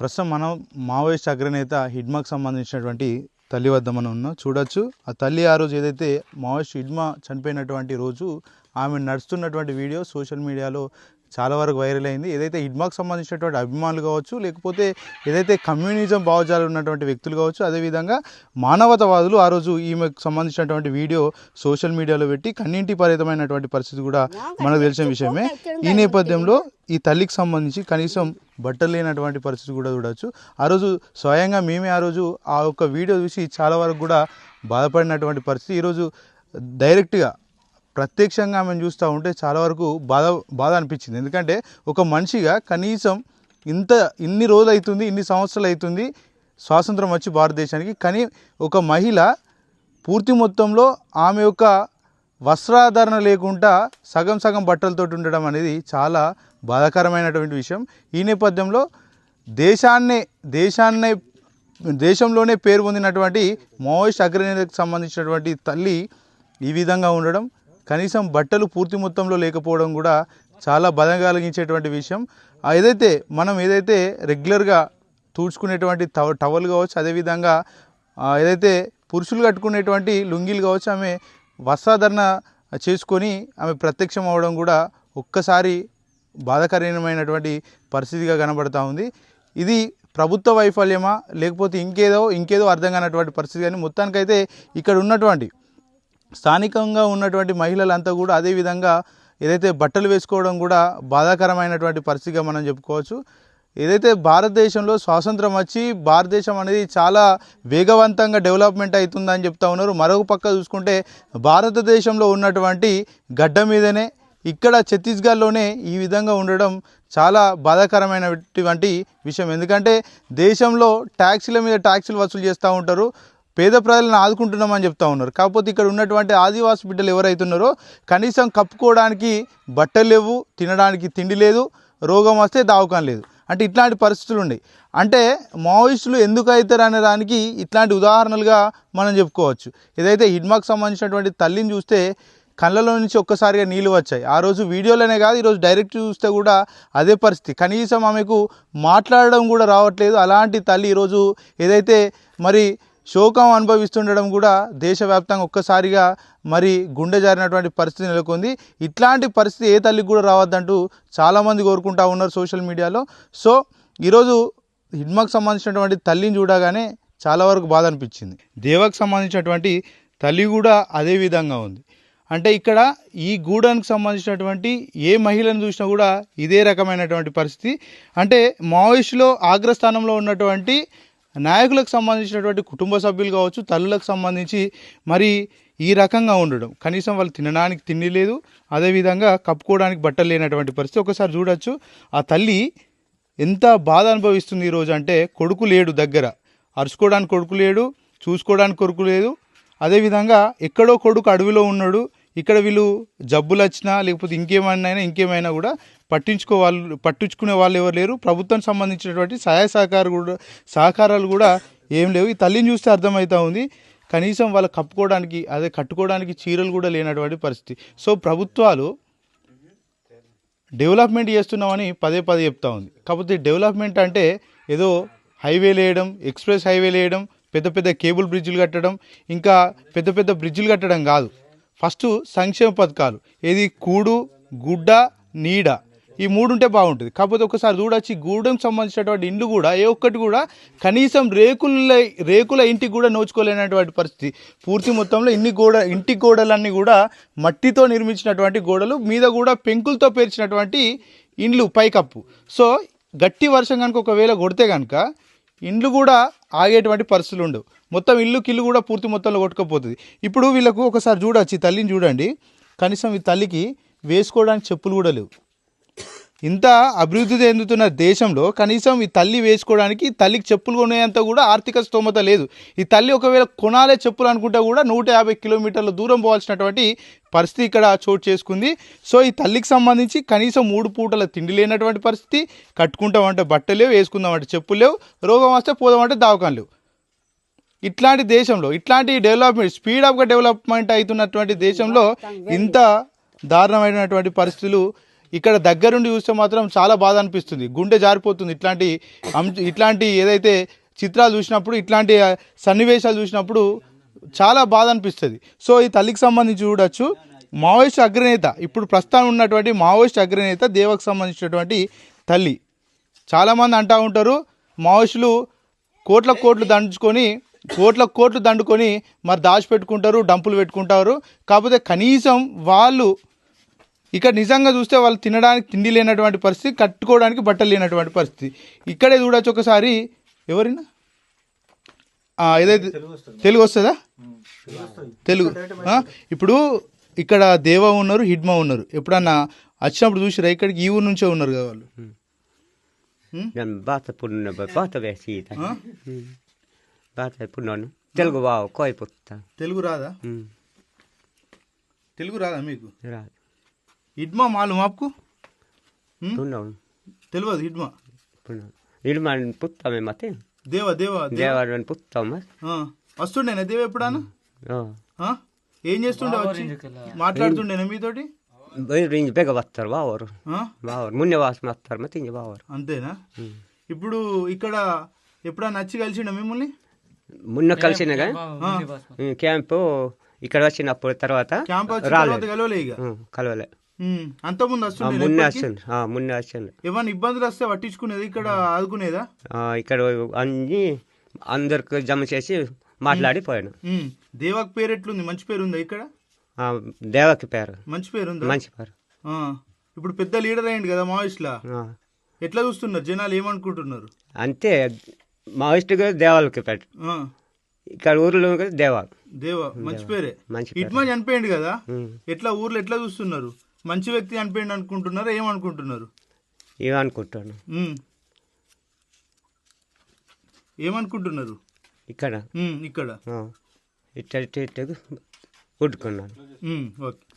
ప్రస్తుతం మనం మావోయిస్ట్ అగ్రనేత హిడ్మాకు సంబంధించినటువంటి తల్లి వద్ద మనం ఉన్నాం. చూడొచ్చు. ఆ తల్లి ఆ రోజు ఏదైతే మావోయిస్ట్ హిడ్మా చనిపోయినటువంటి రోజు ఆమె నడుస్తున్నటువంటి వీడియో సోషల్ మీడియాలో చాలా వరకు వైరల్ అయింది. ఏదైతే హిడ్మాకు సంబంధించినటువంటి అభిమానులు కావచ్చు లేకపోతే ఏదైతే కమ్యూనిజం భావజాలు ఉన్నటువంటి వ్యక్తులు కావచ్చు అదేవిధంగా మానవతావాదులు ఆ రోజు ఈమెకు సంబంధించినటువంటి వీడియో సోషల్ మీడియాలో పెట్టి కన్నింటి పరితమైనటువంటి పరిస్థితి కూడా మనకు తెలిసిన విషయమే. ఈ నేపథ్యంలో ఈ తల్లికి సంబంధించి కనీసం బట్టలు లేనటువంటి పరిస్థితి కూడా చూడవచ్చు ఆ రోజు స్వయంగా మేమే ఆ రోజు ఆ యొక్క వీడియో చూసి చాలా వరకు కూడా బాధపడినటువంటి పరిస్థితి. ఈరోజు డైరెక్ట్గా ప్రత్యక్షంగా మేము చూస్తూ ఉంటే చాలా వరకు బాధ బాధ అనిపించింది. ఎందుకంటే ఒక మనిషిగా కనీసం ఇంత ఇన్ని రోజులు అవుతుంది ఇన్ని సంవత్సరాలు అవుతుంది స్వాతంత్రం వచ్చి భారతదేశానికి. కానీ ఒక మహిళ పూర్తి మొత్తంలో ఆమె యొక్క వస్త్రాధారణ లేకుండా సగం సగం బట్టలతో ఉండడం అనేది చాలా బాధాకరమైనటువంటి విషయం. ఈ నేపథ్యంలో దేశాన్నే దేశాన్నే దేశంలోనే పేరు పొందినటువంటి మావోయిస్ట్ అగ్రనేతకు సంబంధించినటువంటి తల్లి ఈ విధంగా ఉండడం కనీసం బట్టలు పూర్తి మొత్తంలో లేకపోవడం కూడా చాలా బాధ కలిగించేటువంటి విషయం. ఏదైతే మనం ఏదైతే రెగ్యులర్గా తుడుచుకునేటువంటి టవ టవల్ కావచ్చు అదేవిధంగా ఏదైతే పురుషులు కట్టుకునేటువంటి లుంగీలు కావచ్చు ఆమె వస్త్రాధరణ చేసుకొని ఆమె ప్రత్యక్షం అవడం కూడా ఒక్కసారి బాధకరమైనటువంటి పరిస్థితిగా కనబడతా ఉంది. ఇది ప్రభుత్వ వైఫల్యమా లేకపోతే ఇంకేదో ఇంకేదో అర్థం కానటువంటి పరిస్థితి కానీ మొత్తానికైతే ఇక్కడ ఉన్నటువంటి స్థానికంగా ఉన్నటువంటి మహిళలంతా కూడా అదే విధంగా ఏదైతే బట్టలు వేసుకోవడం కూడా బాధాకరమైనటువంటి పరిస్థితిగా మనం చెప్పుకోవచ్చు. ఏదైతే భారతదేశంలో స్వాతంత్రం వచ్చి భారతదేశం అనేది చాలా వేగవంతంగా డెవలప్మెంట్ అవుతుందని చెప్తా ఉన్నారు. మరొక పక్క చూసుకుంటే భారతదేశంలో ఉన్నటువంటి గడ్డ మీదనే ఇక్కడ ఛత్తీస్గఢ్లోనే ఈ విధంగా ఉండడం చాలా బాధాకరమైనటువంటి విషయం. ఎందుకంటే దేశంలో ట్యాక్సీల మీద ట్యాక్సీలు వసూలు చేస్తూ ఉంటారు. పేద ప్రజలను ఆదుకుంటున్నామని చెప్తా ఉన్నారు. కాకపోతే ఇక్కడ ఉన్నటువంటి ఆదివాసి బిడ్డలు ఎవరైతున్నారో కనీసం కప్పుకోవడానికి బట్టలు లేవు తినడానికి తిండి లేదు రోగం వస్తే దావకం లేదు. అంటే ఇట్లాంటి పరిస్థితులు ఉన్నాయి. అంటే మావోయిస్టులు ఎందుకు అవుతారు అనే దానికి ఇట్లాంటి ఉదాహరణలుగా మనం చెప్పుకోవచ్చు. ఏదైతే హిడ్మాకు సంబంధించినటువంటి తల్లిని చూస్తే కళ్ళలో నుంచి ఒక్కసారిగా నీళ్ళు వచ్చాయి. ఆ రోజు వీడియోలోనే కాదు ఈరోజు డైరెక్ట్ చూస్తే కూడా అదే పరిస్థితి. కనీసం ఆమెకు మాట్లాడడం కూడా రావట్లేదు. అలాంటి తల్లి ఈరోజు ఏదైతే మరి శోకం అనుభవిస్తుండడం కూడా దేశవ్యాప్తంగా ఒక్కసారిగా మరి గుండె జారినటువంటి పరిస్థితి నెలకొంది. ఇట్లాంటి పరిస్థితి ఏ తల్లికి కూడా రావద్దంటూ చాలామంది కోరుకుంటా ఉన్నారు సోషల్ మీడియాలో. సో ఈరోజు హిడ్మాకు సంబంధించినటువంటి తల్లిని చూడగానే చాలా వరకు బాధ అనిపించింది. దేవకు సంబంధించినటువంటి తల్లి కూడా అదే విధంగా ఉంది. అంటే ఇక్కడ ఈ గూడానికి సంబంధించినటువంటి ఏ మహిళను చూసినా కూడా ఇదే రకమైనటువంటి పరిస్థితి. అంటే మావోయిస్టులో అగ్రస్థానంలో ఉన్నటువంటి నాయకులకు సంబంధించినటువంటి కుటుంబ సభ్యులు కావచ్చు తల్లులకు సంబంధించి మరి ఈ రకంగా ఉండడం. కనీసం వాళ్ళు తినడానికి తిండి లేదు అదేవిధంగా కప్పుకోవడానికి బట్టలు లేనటువంటి పరిస్థితి. ఒకసారి చూడొచ్చు ఆ తల్లి ఎంత బాధ అనుభవిస్తుంది ఈరోజు అంటే కొడుకు లేడు దగ్గర. అరుచుకోవడానికి కొడుకు లేడు చూసుకోవడానికి కొడుకు లేదు. అదేవిధంగా ఎక్కడో కొడుకు అడవిలో ఉన్నాడు. ఇక్కడ వీళ్ళు జబ్బులు వచ్చినా లేకపోతే ఇంకేమైనా ఇంకేమైనా కూడా పట్టించుకో వాళ్ళు పట్టించుకునే వాళ్ళు ఎవరు లేరు. ప్రభుత్వం సంబంధించినటువంటి సహాయ సహకారాలు కూడా సహకారాలు కూడా ఏం లేవు. ఈ తల్లిని చూస్తే అర్థమవుతా ఉంది. కనీసం వాళ్ళు కప్పుకోవడానికి అదే కట్టుకోవడానికి చీరలు కూడా లేనటువంటి పరిస్థితి. సో ప్రభుత్వాలు డెవలప్మెంట్ చేస్తున్నామని పదే పదే చెప్తా ఉంది. కాకపోతే డెవలప్మెంట్ అంటే ఏదో హైవేలు వేయడం ఎక్స్ప్రెస్ హైవేలు వేయడం పెద్ద పెద్ద కేబుల్ బ్రిడ్జిలు కట్టడం ఇంకా పెద్ద పెద్ద బ్రిడ్జిలు కట్టడం కాదు. ఫస్ట్ సంక్షేమ పథకాలు. ఏది కూడు గుడ్డ నీడ. ఈ మూడు ఉంటే బాగుంటుంది. కాకపోతే ఒకసారి చూడొచ్చు గూడెం సంబంధించినటువంటి ఇండ్లు కూడా ఏ ఒక్కటి కూడా కనీసం రేకుల రేకుల ఇంటికి కూడా నోచుకోలేనటువంటి పరిస్థితి. పూర్తి మొత్తంలో ఇన్ని గోడ ఇంటి గోడలన్నీ కూడా మట్టితో నిర్మించినటువంటి గోడలు మీద కూడా పెంకులతో పేర్చినటువంటి ఇండ్లు పైకప్పు. సో గట్టి వర్షం కనుక ఒకవేళ కొడితే కనుక ఇండ్లు కూడా ఆగేటువంటి పరిస్థితులు ఉండవు. మొత్తం ఇల్లు కిల్లు కూడా పూర్తి మొత్తంలో కొట్టుకపోతుంది. ఇప్పుడు వీళ్ళకు ఒకసారి చూడొచ్చు తల్లిని చూడండి. కనీసం ఈ తల్లికి వేసుకోవడానికి చెప్పులు కూడా లేవు. ఇంత అభివృద్ధి చెందుతున్న దేశంలో కనీసం ఈ తల్లి వేసుకోవడానికి తల్లికి చెప్పులు కొనేంత కూడా ఆర్థిక స్తోమత లేదు. ఈ తల్లి ఒకవేళ కొనాలే చెప్పులు అనుకుంటే కూడా నూట యాభై కిలోమీటర్ల దూరం పోవాల్సినటువంటి పరిస్థితి ఇక్కడ చోటు చేసుకుంది. సో ఈ తల్లికి సంబంధించి కనీసం మూడు పూటల తిండి లేనటువంటి పరిస్థితి. కట్టుకుంటామంటే బట్టలు లేవు వేసుకుందామంటే చెప్పులు లేవు రోగం వస్తే పోదామంటే దావకాలు లేవు. ఇట్లాంటి దేశంలో ఇట్లాంటి డెవలప్మెంట్ స్పీడప్గా డెవలప్మెంట్ అవుతున్నటువంటి దేశంలో ఇంత దారుణమైనటువంటి పరిస్థితులు ఇక్కడ దగ్గరుండి చూస్తే మాత్రం చాలా బాధ అనిపిస్తుంది గుండె జారిపోతుంది. ఇట్లాంటి అంశ- ఇట్లాంటి ఏదైతే చిత్రాలు చూసినప్పుడు ఇట్లాంటి సన్నివేశాలు చూసినప్పుడు చాలా బాధ అనిపిస్తుంది సో ఈ తల్లికి సంబంధించి చూడొచ్చు. మావోయిస్ట్ అగ్రనేత ఇప్పుడు ప్రస్తుతం ఉన్నటువంటి మావోయిస్ట్ అగ్రనేత దేవకు సంబంధించినటువంటి తల్లి. చాలామంది అంటూ ఉంటారు మావోయిస్టులు కోట్ల కోట్లు దండుకొని కోట్ల కోట్లు దండుకొని మరి దాచిపెట్టుకుంటారు డంపులు పెట్టుకుంటారు. కాకపోతే కనీసం వాళ్ళు ఇక్కడ నిజంగా చూస్తే వాళ్ళు తినడానికి తిండి లేనటువంటి పరిస్థితి కట్టుకోవడానికి బట్టలు లేనటువంటి పరిస్థితి. ఇక్కడే చూడొచ్చు ఒకసారి ఎవరైనా? ఆ, ఏదైతే తెలుగు వస్తుందా? తెలుగు. ఆ, ఇప్పుడు ఇక్కడ దేవ ఉన్నారు హిడ్మా ఉన్నారు. ఎప్పుడన్నా వచ్చినప్పుడు చూసిరా ఇక్కడికి ఈ ఊరు నుంచే ఉన్నారు కదా వాళ్ళు? నేను బాత పున్న బాత వేసీత బాత పున్నాను తెలుగు తెలుగు రాదా? తెలుగు రాదా మీకు? రాదు. హిడ్మా మాలు మాకు పున్నాను తెలియదు హిడ్మా? పున్నాను ఇడు మన పుత్తమే మతే? దేవ దేవ దేవ. దేవాడు పుత్తాం మరి ఆ, వస్తుండేనా దేవ ఎప్పుడన్నా? ఆ? ఏం చేస్తుండే వచ్చి? మాట్లాడుతుండేనా మీతోటి? రింజ్ బెగ వస్తారు బావరు? బావరు మున్నె వాసన వస్తారు మరి తింజ బావరు అంతేనా? ఇప్పుడు ఇక్కడ ఎప్పుడన్నా వచ్చి కలిసిండ మిమ్మల్ని? మున్న కలిసినగా ఆ, క్యాంపు ఇక్కడ వచ్చినప్పుడు తర్వాత కలవలే. అంతకుముందు వస్తుండే మున్నే ఆ, మున్నే ఏమన్నా ఇబ్బందులు వస్తే పట్టించుకునేది? ఇక్కడ ఆదుకునేదా? ఇక్కడ అన్ని అందరికి జమ చేసి మాట్లాడిపోయాను ఉమ్, దేవాక్ పేరు ఎట్లుంది? మంచి పేరు ఉందా ఇక్కడ? దేవకి పేరు. మంచి పేరు ఉందా? మంచి పేరు. ఇప్పుడు పెద్ద లీడర్ అయ్యింది కదా మావోయిస్ట్లా? ఆ, ఎట్లా చూస్తున్నారు? జనాలు ఏమనుకుంటున్నారు? అంతే. మా ఇష్టగా దేవాలకి పెట్టు ఇక్కడ ఊర్లో దేవాలు దేవ. మంచి పేరే. మంచి ఇట్మా చనిపోయింది కదా. ఎట్లా ఊర్లో ఎట్లా చూస్తున్నారు? మంచి వ్యక్తి చనిపోయింది అనుకుంటున్నారా? ఏమనుకుంటున్నారు? ఉమ్. ఏమనుకుంటున్నారు? ఇక్కడ? ఉమ్, ఇక్కడ. ఆ, ఇట్ట ఇట్ట ఇట్ట ఉడుకున్నాను ఉమ్, ఓకే.